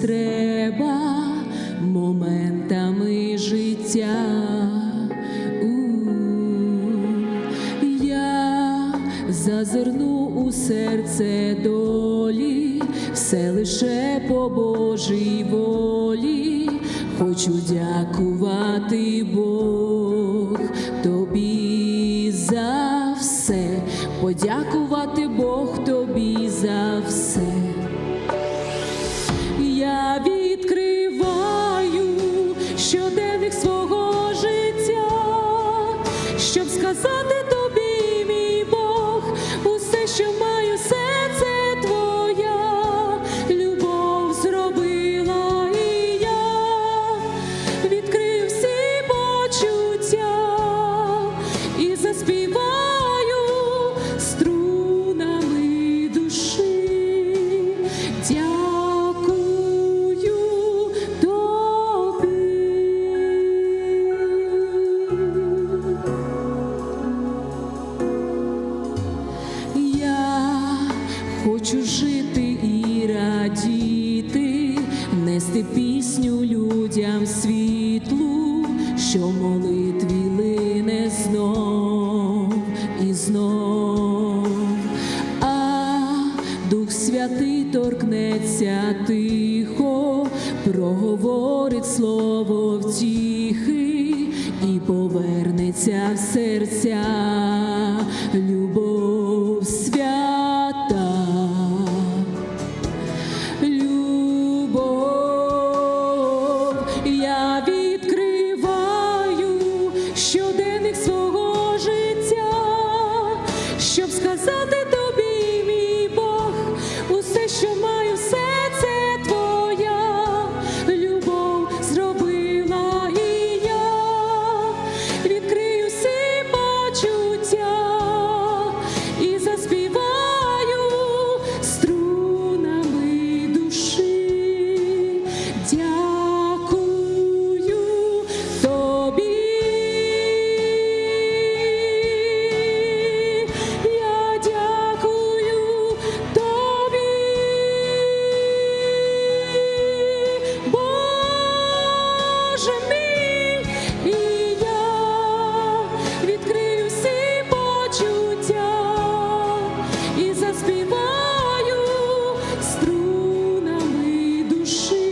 треба моментами життя. Я зазирну у серце долі, все лише по Божій волі. Хочу дякувати Бог тобі за все, подякувати сказати хочу жити і радіти, нести пісню людям світлу, що молитві лине знов і знов, а Дух Святий торкнеться тихо, проговорить слово втіхи і повернеться в серця любов свята. chamai o céu. Боже мій, почуття і заспіваю струнами душі.